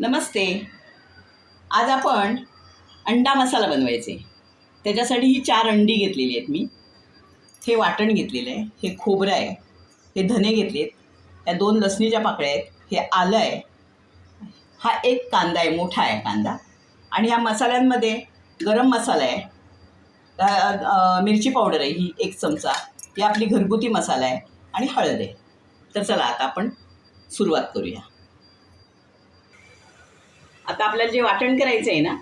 नमस्ते. आज आपण अंडा मसाला बनवायचे. त्याच्यासाठी ही चार अंडी घेतलेली आहेत मी. हे वाटण घेतलेलं आहे हे खोबरं आहे हे धने घेतलेत या दोन लसणीच्या पाकळ्या आहेत हे आलं आहे. हा एक कांदा आहे मोठा आहे कांदा. आणि ह्या मसाल्यांमध्ये गरम मसाला आहे. मिरची पावडर आहे ही एक चमचा. ही आपली घरगुती मसाला आहे आणि हळद आहे. तर चला आता आपण सुरुवात करूया. आता आपल्याला जे वाटण करायचं आहे ना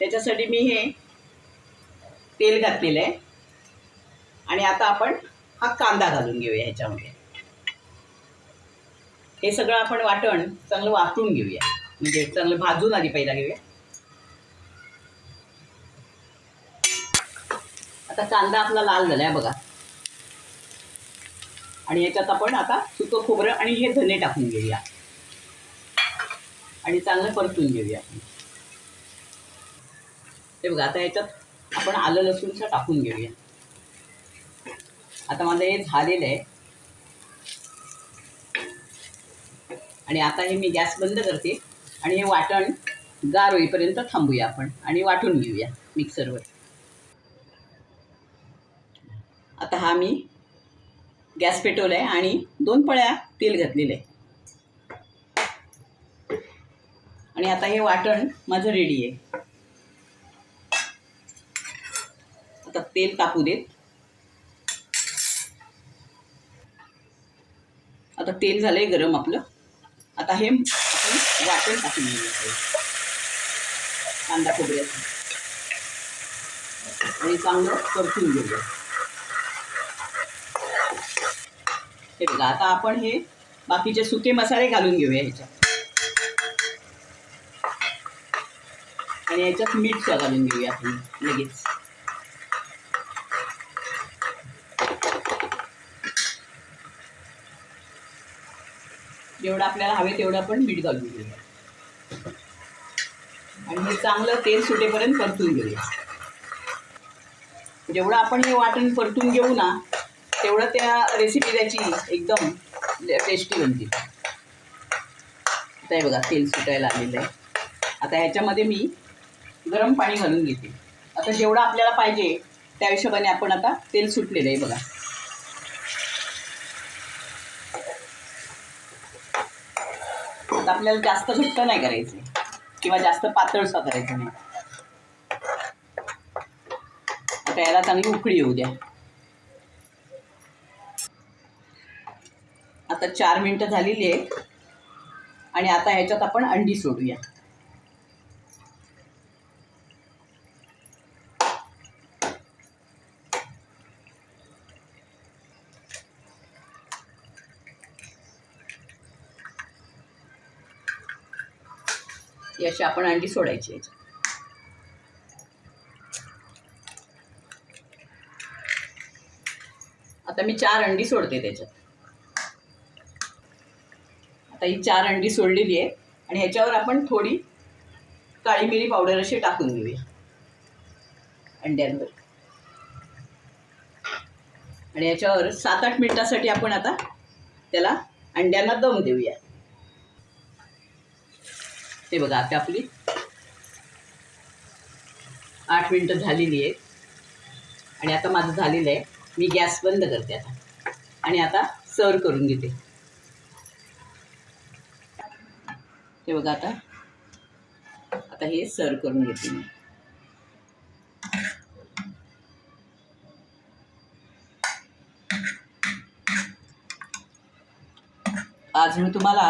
त्याच्यासाठी मी हे तेल घातलेलं आहे. आणि आता आपण हा कांदा घालून घेऊया ह्याच्यामध्ये. हे सगळं आपण वाटण चांगलं वाटून घेऊया. म्हणजे चांगलं भाजून आधी पहिला घेऊया. आता कांदा आपला लाल झाला आहे बघा. आणि याच्यात आपण आता सुकं खोबरं आणि हे धने टाकून घेऊया. आणि चांगलं परतून घेऊया. आपण ते बघा आता याच्यात आपण आलं लसूणचं टाकून घेऊया. आता माझं हे झालेलं आहे. आणि आता हे मी गॅस बंद करते आणि हे वाटण गार होईपर्यंत थांबूया आपण आणि वाटून घेऊया मिक्सरवर. आता हा मी गॅस पेटवला आहे आणि दोन पळ्या तेल घातलेलं आहे. आणि आता हे वाटण माझं रेडी आहे. आता तेल तापू देत. आता तेल झालंय गरम आपलं. आता हे आपण वाटण टाकून घेऊया. कांदा खोबऱ्याचं. आणि चांगलं परतून घेऊया. हे बघा आता आपण हे बाकीचे सुके मसाले घालून घेऊया ह्याच्यात. आणि याच्यात मीठ घालून घेऊया आपण लगेच. जेवढं आपल्याला हवे तेवढं आपण मीठ घालून घेऊया. आणि हे चांगलं तेल सुटेपर्यंत परतून घेऊया. जेवढं आपण हे वाटण परतून घेऊ ना तेवढं त्या रेसिपी त्याची एकदम टेस्टी बनते. आता हे बघा तेल सुटायला आलेलं आहे. आता ह्याच्यामध्ये मी गरम पाणी घालून घेते. आता जेवढं आपल्याला पाहिजे त्या हिशोबाने आपण आता तेल सुटलेलं आहे बघा. आता आपल्याला जास्त घट्ट नाही करायचं. किंवा जास्त पातळसा करायचं नाही. आता याला चांगली उकळी येऊ द्या. आता चार मिनटं झालेली आहेत. आणि आता ह्याच्यात आपण अंडी सोडूया. ही अशी आपण अंडी सोडायची याची आता मी चार अंडी सोडते त्याच्यात. आता ही चार अंडी सोडलेली आहे आणि ह्याच्यावर आपण थोडी काळी मिरी पावडर अशी टाकून घेऊया. अंड्यांवर. आणि याच्यावर सात आठ मिनिटासाठी आपण आता त्याला अंड्यांना दम देऊया. ते बघा आता आपली आठ मिनटं झालेली आहेत. आणि आता माझं झालेलं आहे. मी गॅस बंद करते आता. आणि आता सर्व करून घेते. हे बघा आता. आता हे सर्व करून घेते मी. आज मी तुम्हाला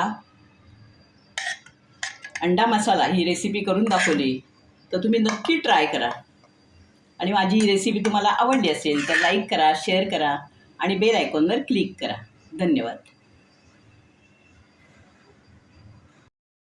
अंडा मसाला ही रेसिपी करून दाखवली. तर तुम्ही नक्की ट्राय करा. आणि माझी ही रेसिपी तुम्हाला आवडली असेल तर लाईक करा शेअर करा आणि बेल आयकॉनवर क्लिक करा. धन्यवाद.